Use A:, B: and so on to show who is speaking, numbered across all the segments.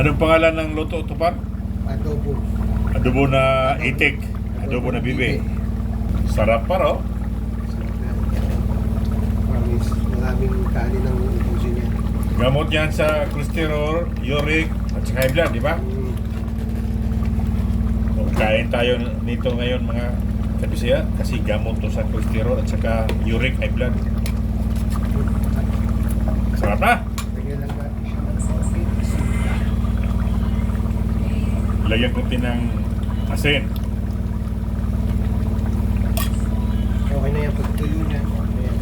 A: Anong pangalan ng luto ito par?
B: Adobo.
A: Adobo na itik. Adobo na bibe. Sarap par oh.
B: Promise. Maraming kanin ang ubusin niya.
A: Gamot yan sa cholesterol, uric, at saka high blood, di ba?
B: Mm.
A: So, kain tayo nito ngayon mga kabisaya kasi gamot to sa cholesterol at saka uric, high blood. Sarap na!
B: Lagyan lang ba?
A: Lagyan ko ng asin.
B: Okay na yan. Pag tuyo niya. Okay na yan.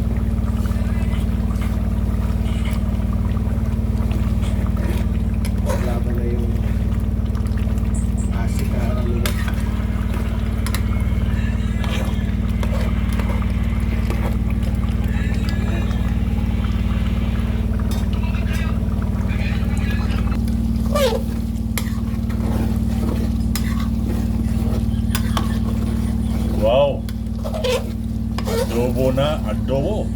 B: Laban na yung acid na ano na.
A: Wow! Adobo na adobo.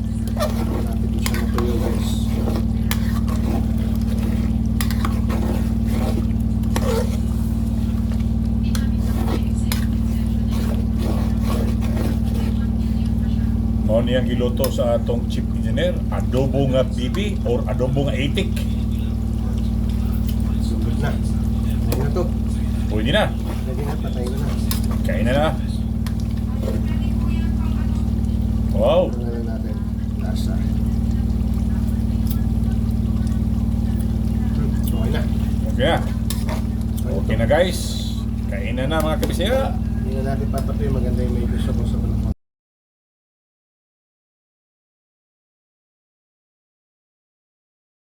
A: Mao niyang giluto sa atong chief engineer, adobo nga bibi or adobo nga itik.
B: Sugod na. Lagyan na to.
A: Pwede na.
B: Lagyan na. Patay na na.
A: Kain na na. Wow!
B: Na natin? Lasa. Hmm, okay na.
A: Okay na. Okay na guys. Kain na na mga kabisaya.
B: Hindi na natin papatuloy. Maganda yung may gusto ko sa